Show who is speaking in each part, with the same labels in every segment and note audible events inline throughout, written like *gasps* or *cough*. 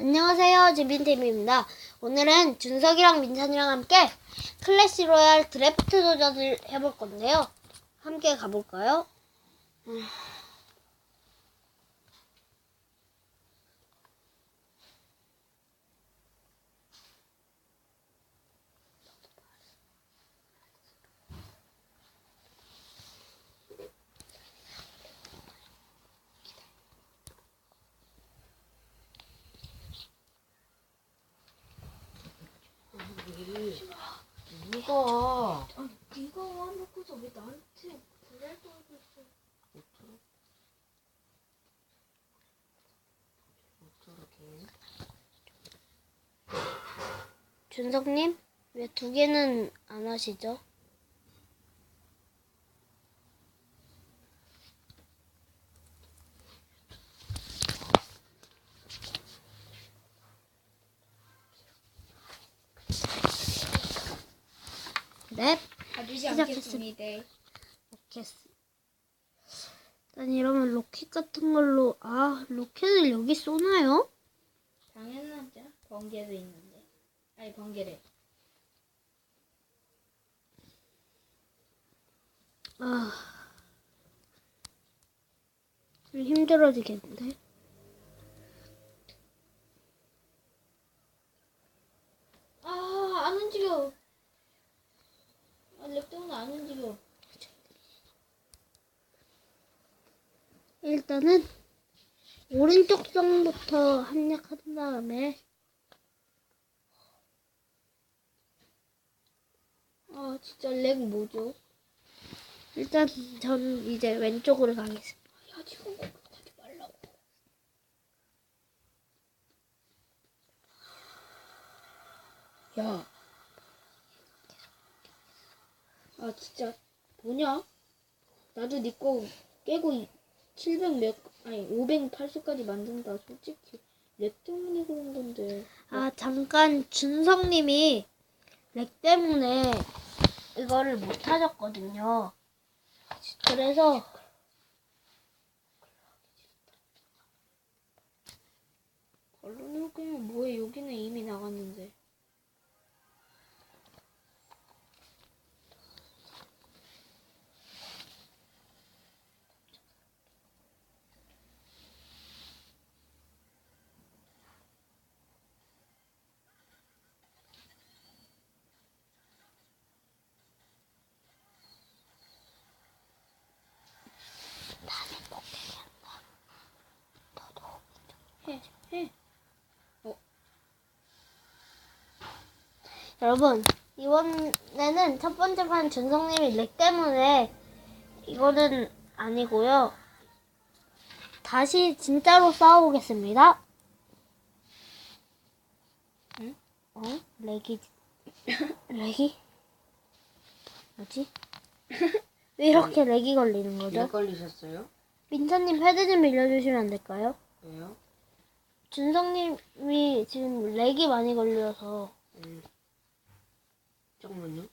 Speaker 1: 안녕하세요. 지빈팀입니다. 오늘은 준석이랑 민찬이랑 함께 클래시 로얄 드래프트 도전을 해볼 건데요. 함께 가볼까요? 음.
Speaker 2: 누가
Speaker 3: 아, 네가 와놓고서 왜 나한테 불알 떨고 있어?
Speaker 2: 저렇게
Speaker 1: 준석님, 왜 두 개는 안 하시죠? 네,
Speaker 3: 가주지
Speaker 1: 시작했습니다. 로켓. 일단 이러면 로켓 같은 걸로 아 로켓을 여기 쏘나요?
Speaker 3: 당연하죠. 번개도 있는데. 아니 번개래.
Speaker 1: 아, 좀 힘들어지겠는데.
Speaker 3: 아, 안 움직여. 아, 렉동은 안 움직여.
Speaker 1: 일단은 오른쪽 성부터 합력한 다음에
Speaker 3: 아, 진짜 렉 뭐죠?
Speaker 1: 일단 전 이제 왼쪽으로 가겠습니다.
Speaker 3: 야, 지금 공격하지 말라고. 야. 아, 진짜 뭐냐? 나도 네거 깨고 700 몇, 아니 580까지 만든다. 솔직히 렉 때문에 그런 건데.
Speaker 1: 아 잠깐 준성님이 렉 때문에 이거를 못 하셨거든요. 그래서
Speaker 3: 결론을 그냥 뭐해 여기는 이미 나갔는데. 해, 해.
Speaker 1: 여러분 이번에는 첫 번째 판 준성님이 렉 때문에 이거는 아니고요. 다시 진짜로 싸워보겠습니다.
Speaker 3: 응?
Speaker 1: 어? 렉이 *coughs* 렉이 뭐지? *laughs* 왜 이렇게 렉이 걸리는 거죠?
Speaker 2: 몇 걸리셨어요?
Speaker 1: 민찬님 헤드 좀 빌려주시면 안 될까요?
Speaker 2: 왜요?
Speaker 1: 준성님이 지금 렉이 많이 걸려서
Speaker 2: 음. 잠깐만요.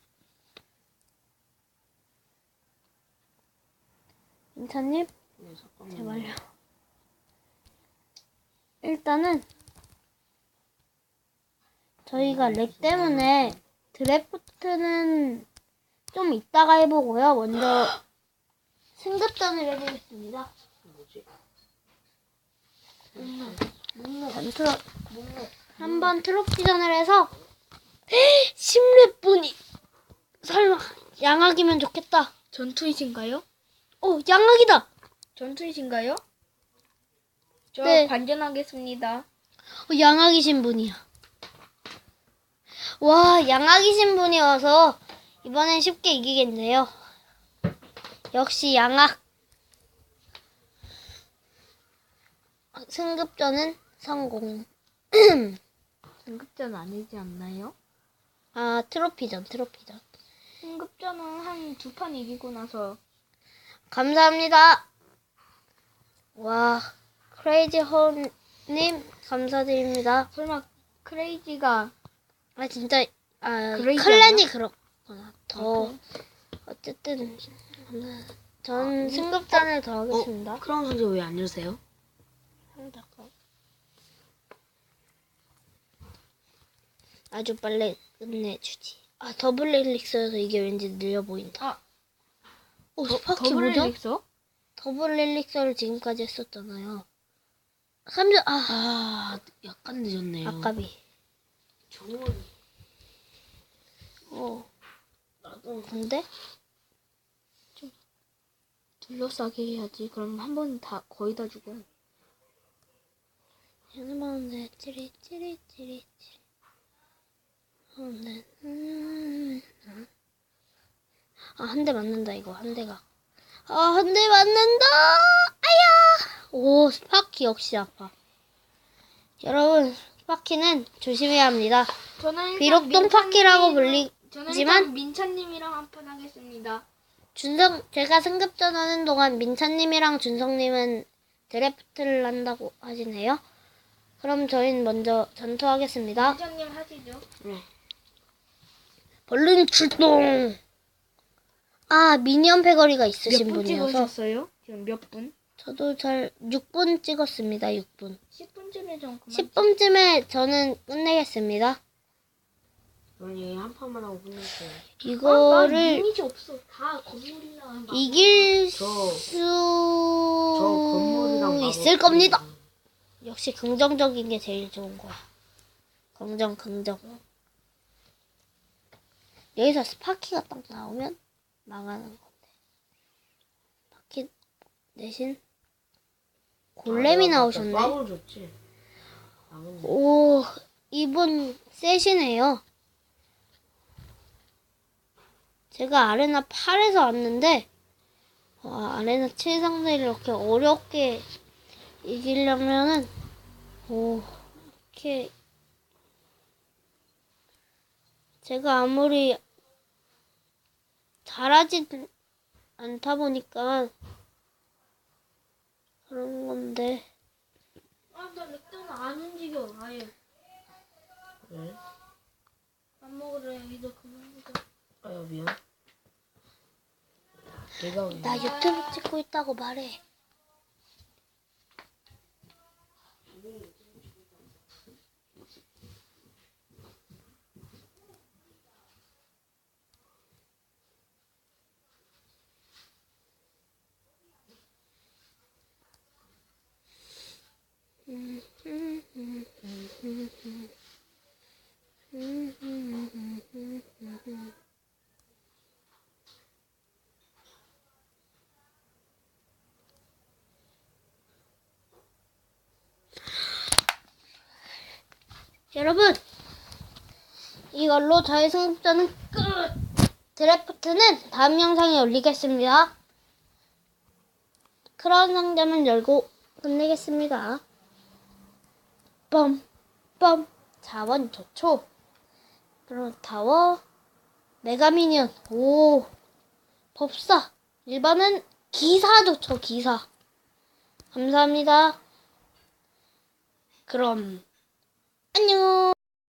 Speaker 1: 민찬님
Speaker 2: 네, 잠깐만요.
Speaker 1: 제발요. 일단은 저희가 렉 때문에 드래프트는 좀 이따가 해보고요. 먼저 승급전을 해보겠습니다.
Speaker 2: 뭐지?
Speaker 1: 전 트로 한번 트로피전을 해서 *gasps* 10렙 분이 설마 양악이면 좋겠다.
Speaker 3: 전투이신가요?
Speaker 1: 오 양악이다.
Speaker 3: 전투이신가요? 저
Speaker 1: 네.
Speaker 3: 관전하겠습니다.
Speaker 1: 어, 양악이신 분이야. 와, 양악이신 분이 와서 이번엔 쉽게 이기겠네요. 역시 양악. 승급전은 성공.
Speaker 3: 승급전 *clears throat* 아니지 않나요?
Speaker 1: 아, 트로피전, 트로피전.
Speaker 3: 승급전은 한 두 판 이기고 나서
Speaker 1: 감사합니다. 와, 크레이지 홈님 감사드립니다.
Speaker 3: 설마 크레이지가
Speaker 1: 아, 진짜, 아,
Speaker 3: 크레이지
Speaker 1: 클랜이 그렇구나. 더,
Speaker 3: 아,
Speaker 1: 어쨌든, 전 승급전을 더 하겠습니다.
Speaker 2: 크라운 선수 왜 안 주세요?
Speaker 1: 잠깐. 아주 빨리 끝내주지. 아 더블 릴릭스여서 이게 왠지 느려 보인다.
Speaker 3: 아.
Speaker 1: 오 스파키 뭐죠?
Speaker 3: 릭서?
Speaker 1: 더블 릴릭스를 지금까지 했었잖아요. 3점 아
Speaker 2: 아, 약간 늦었네요.
Speaker 1: 아깝이.
Speaker 2: 정말
Speaker 1: 어
Speaker 2: 나도
Speaker 1: 근데
Speaker 3: 둘러싸게 해야지. 그럼 한 번 다 거의 다 죽어.
Speaker 1: 얘는 찌리 찌리 찌리 찌리. 음, 아한 대 맞는다 이거 한 대가. 아 한 대 맞는다. 아야. 오 스파키 역시 아파. 여러분 스파키는 조심해야 합니다.
Speaker 3: 저는
Speaker 1: 비록 똥파키라고 불리지만
Speaker 3: 민찬님이랑 한 판 하겠습니다.
Speaker 1: 준성 제가 승급전 하는 동안 민찬님이랑 준성님은 드래프트를 한다고 하시네요. 그럼 저희는 먼저 전투하겠습니다.
Speaker 3: 민찬님 하시죠.
Speaker 1: 벌룬 출동. 아 미니언 패거리가
Speaker 3: 몇
Speaker 1: 있으신
Speaker 3: 분
Speaker 1: 분이어서
Speaker 3: 찍으셨어요? 지금 몇 분?
Speaker 1: 저도 잘 6분 찍었습니다. 6분.
Speaker 3: 10분쯤에 좀 그만.
Speaker 1: 10분쯤에 저는 끝내겠습니다.
Speaker 2: 아니 한 판만 하고 끝낼게요.
Speaker 3: 아,
Speaker 1: 이거를
Speaker 3: 난 이미지 없어. 다 건물이나 막.
Speaker 1: 이길
Speaker 2: 저- 수저 건물이랑 마법
Speaker 1: 있을 겁니다. 역시 긍정적인 게 제일 좋은 거야. 긍정, 긍정. 여기서 스파키가 딱 나오면 망하는 건데. 스파키 대신 골렘이 나오셨네.
Speaker 2: 마블 좋지. 마블
Speaker 1: 오, 이분 세시네요. 제가 아레나 8에서 왔는데, 와, 아레나 7 상대를 이렇게 어렵게 이기려면은, 오, 이렇게, 제가 아무리 잘하지 않다 보니까 그런 건데,
Speaker 3: 아, 나 렉터는 안 움직여. 아예.
Speaker 2: 왜?
Speaker 3: 안 먹으래. 이제 그만 먹어.
Speaker 2: 아유 미안. 내가 왜?
Speaker 1: 나 유튜브 찍고 있다고 말해. 여러분, 이걸로 저의 승부전은 끝! 드래프트는 다음 영상에 올리겠습니다. 크라운 상점은 열고 끝내겠습니다. 빰, 빰, 자원 좋죠. 그럼 타워, 메가미니언, 오, 법사, 일반은 기사 좋죠, 기사. 감사합니다. 그럼, 안녕!